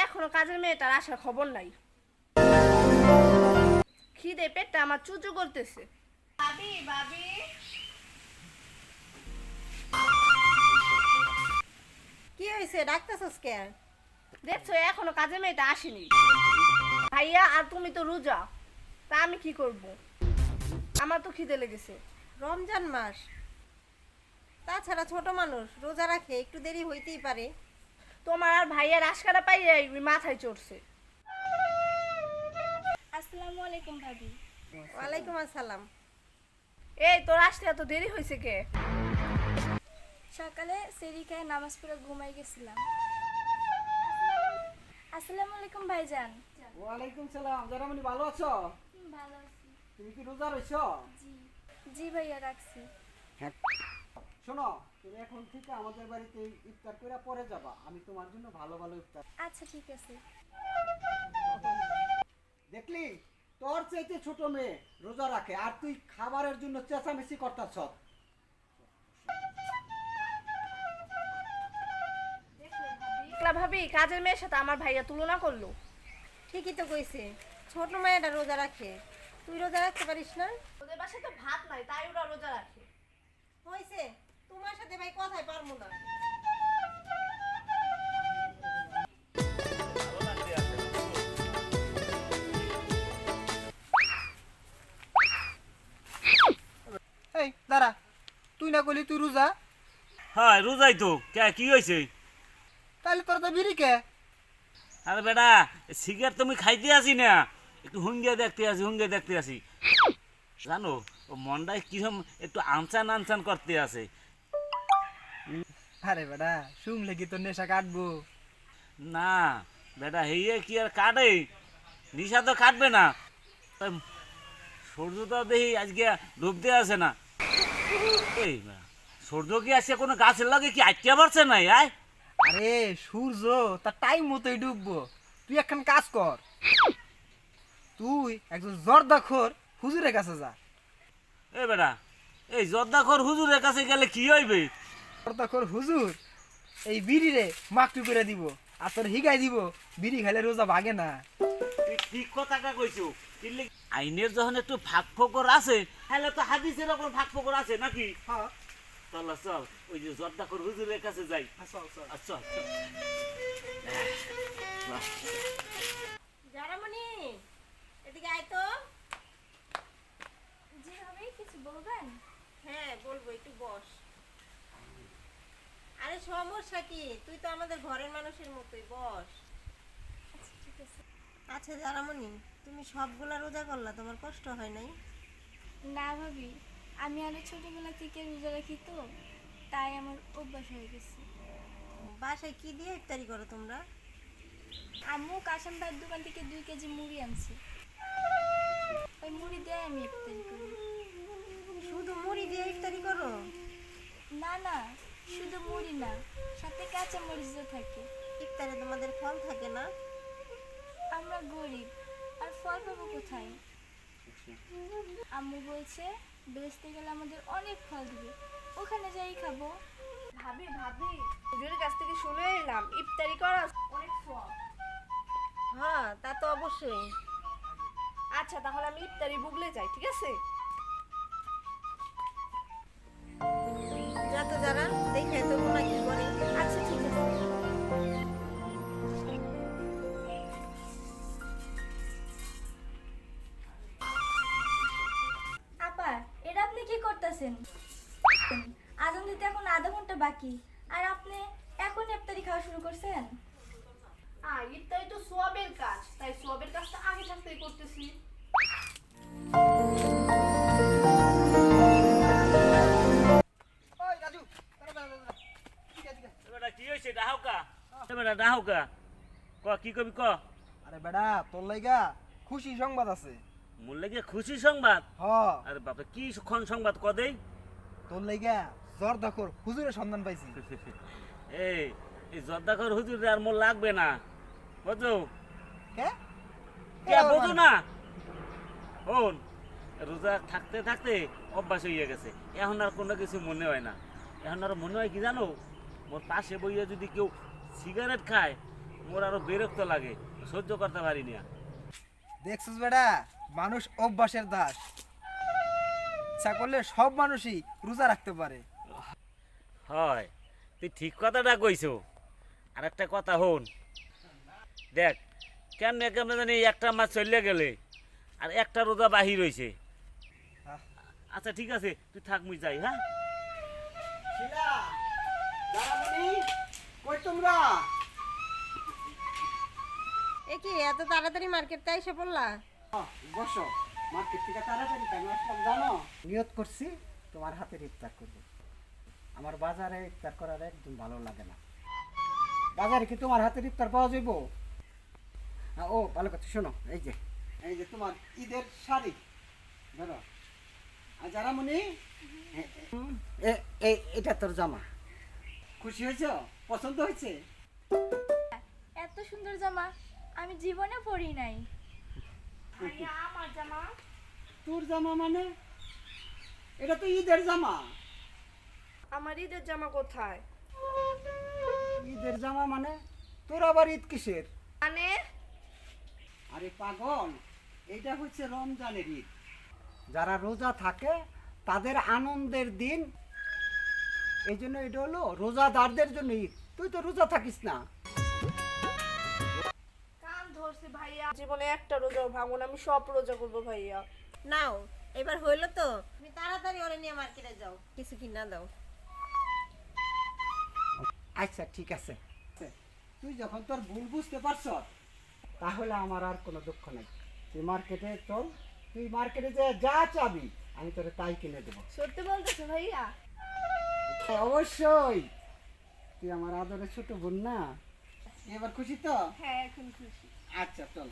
কাজের মেয়েটার আসার খবর নাই। খিদে পেটটা আমার চুচু করতেছে। ভাবি ভাবি। কি হয়েছে ডাকতেছস কে? দেখছ এখনও কাজের মেয়েটা আসেনি। ভাইয়া আর তুমি তো রোজা। তা আমি কি করব? আমার তো খিদে লেগেছে। রমজান মাস। তাছাড়া ছোট মানুষ রোজা রাখে একটু দেরি হইতেই পারে। তোমার আর ভাইয়ার আশকারা পাইয়া মাথায় চড়ছে। আসসালামু আলাইকুম ভাবি। ওয়ালাইকুম আসসালাম। এই তোর আসতে এত দেরি হয়েছে কে? সকালে সেরি খায় নামাজ পড়ে ঘুমাই গেছিলাম। আসসালামু আলাইকুম ভাইজান। ওয়ালাইকুম সালাম। জারামণি ভালো আছো? ভালো আছি। তুমি কি রোজা রইছো? জি। জি ভাইয়া রাখছি। শোনো তুমি এখন থেকে আমাদের বাড়িতে ইফতার করে পরে যাবা। আমি তোমার জন্য ভালো ভালো ইফতার। আচ্ছা ঠিক আছে। দেখলি? তোর চাইতে ছোট মেয়ে রোজা রাখে আর তুই খাবারের জন্য চেঁচামেচি করতাছ। একলা ভাবি? কাজের মেয়ের সাথে আমার ভাইয়া তুলনা করল। ঠিকই তো কইছে ছোট মায়েরা রোজা রাখে। তুই রোজা রাখতে পারিস না? ওদের বাসায় তো ভাত নাই তাই ওরা রোজা রাখে। হয়েছে ভাই কথাই পারব না। এই দাঁড়া। তুই না করলি তুই রোজা? হয় রোজাই তো। কে কি হয়েছে তাহলে তোর তো বিড়ি কে? আরে বেটা সিগারেট তুমি খাইতে আসি না। একটু হুঙ্গে দেখতে আসি হুঙ্গে দেখতে আসি। জানো ও মনটায় কিরম একটু আনসান আনসান করতে আছে আরে বেটা শুনলে কি তোর নেশা কাটবো? না বেটা হেয়ে কি আর কাটে? নিশা তো কাটবে না। সূর্য তো দেখি আজকে ডুবতে আসে না। এই সূর্য কি আসছে কোনো গাছের লাগে কি আটকে পারছে না আয় আরে সূর্য তার টাইম মতোই ডুববো। তুই একখান কাজ কর। তুই একজন জর্দাখোর হুজুরের কাছে যা। এ বেটা এই জর্দাখর হুজুরের কাছে গেলে কি হইবে? জর্দাখোর হুজুর এই বিড়ি রে মাকটু করে দিব আর তোর হিগাই দিব বিড়ি খাইলে রোজা ভাগে না। তুই ঠিক কথাটা কইছো আইনের যখন একটু ফাঁক ফোকর আছে তাহলে তো হাদিসের কোনো ফাঁক ফোকর আছে নাকি? হ্যাঁ। চল চল ওই যে জর্দাকর হুজুরের কাছে যাই। চল চল। আচ্ছা জারামণি এদিকে আয় তো জি ভাবি কিছু বলবেন হ্যাঁ বলব একটু বস আরে সমস্যা কি? তুই তো আমাদের ঘরের মানুষের মতোই বস। আচ্ছা ঠিক আছে আচ্ছা জারামণি তুমি সবগুলা রোজা করলা তোমার কষ্ট হয় নাই? না ভাবি আমি আরও ছোটবেলা থেকে রোজা রাখি তো তাই আমার অভ্যাস হয়ে গেছে। বাসায় কি দিয়ে ইফতারি করো তোমরা? আম্মু কাশাম ভাইয়ের দোকান থেকে দুই কেজি মুড়ি আনছে। ওই মুড়ি দিয়ে আমি ইফতারি করি। শুধু মুড়ি দিয়ে ইফতারি করো? না না শুধু মুড়ি না সাথে কাঁচা মরিচও থাকে। ইফতারে তোমাদের ফল থাকে না? আমরা গরিব আর ফল পাবো কোথায়? আম্মু বলছে বেচতে গেলে আমাদের অনেক ফল দিবে ওখানে যাই খাব। ভাবি ভাবি হুজুরের কাছ থেকে শুনে এলাম ইফতারি করা অনেক ফল। হ্যাঁ তা তো অবশ্যই। আচ্ছা তাহলে আমি ইফতারি বুগলে যাই ঠিক আছে? যা তো যারা। দিতে এখন আধা ঘণ্টা বাকি। আর আপনি এখন ইফতারি খাওয়া শুরু করছেন? আ ইফতারি তো সোয়াবের কাজ তাই সোয়াবের কাজটা আগে থাকতেই করতেছি। কি হয়েছে? বেটা ক কি কবি ক? আরে বেটা তোর লাইগা খুশি সংবাদ আছে। মোর লাগে খুশি সংবাদ? হ। আরে বাপরে কি খন সংবাদ ক দেই? তোর লাইগা জর্দাখোর হুজুরের সন্ধান পাইছি। এই এই জর্দাকর হুজুর আর মোর লাগবে না। বুঝছ? কে? কে বোঝো না। শোন রোজা থাকতে থাকতে অভ্যাস হয়ে গেছে। এখন আর কোনো কিছু মনে হয় না। এখন আর মনে হয় কি জানো? মোর পাশে বইয়ে যদি কেউ সিগারেট খায় মোর আরও বিরক্ত লাগে। সহ্য করতে পারি না। দেখছিস বেটা? মানুষ অভ্যাসের দাস। ইচ্ছা করলে সব মানুষই রোজা রাখতে পারে। হয়। তুই ঠিক কথাটা কইছো। আর একটা কথা হন দেখ কেন কেমন জানি একটা মাছ চলে গেলে আর একটা রোজা বাহির হয়েছে আচ্ছা ঠিক আছে তুই থাক মুই যাই হ্যাঁ? শিলা দাঁড়ামণি কই তোমরা? এ কি এত তাড়াতাড়ি মার্কেটে এসে পড়লা? বসো। মার্কেট থেকে তাড়াতাড়ি কেন আসলাম জানো? নিয়ত করছি তোমার হাতের ইফতার করব। আমার বাজারে ইফতার করার একদম ভালো লাগে না। বাজারে কি তোমার হাতের ইফতার পাওয়া যাইব? হ্যাঁ, ও ভালো কথা শোনো এই যে এই যে তোমার ঈদের শাড়ি। ধরো। আর যারা মনি এটা তোর জামা। খুশি হয়েছ? পছন্দ হয়েছে? এত সুন্দর জামা আমি জীবনে পরি নাই। আমার জামা। তোর জামা মানে? এটা তো ঈদের জামা। আমার ঈদের জামা কোথায়? ঈদের জামা মানে? তোর আবার ঈদ কিসের? মানে? আরে পাগল এটা হচ্ছে রমজানের ঈদ। যারা রোজা থাকে তাদের আনন্দের দিন এই জন্য এটা হলো রোজাদারদের জন্য ঈদ। তুই তো রোজা থাকিস না। কান ধরছি ভাইয়া। জীবনে একটা রোজাও ভাঙবো না আমি সব রোজা করব ভাইয়া। নাও এবার হইল তো। তুমি তাড়াতাড়ি ওরে নিয়ে মার্কেটে যাও। কিছু কিনা দাও। আচ্ছা ঠিক আছে। তুই যখন তোর ভুল বুঝতে পারছ তাহলে আমার আর কোনো দুঃখ নেই। তুই মার্কেটে চল তুই মার্কেটে যে যা চাবি আমি তোরে তাই কিনে দেবো। সত্যি বলতেছো ভাইয়া? হ্যাঁ, অবশ্যই। তুই আমার আদরের ছোট বোন না? এবার খুশি তো? হ্যাঁ এখন খুশি। আচ্ছা চল।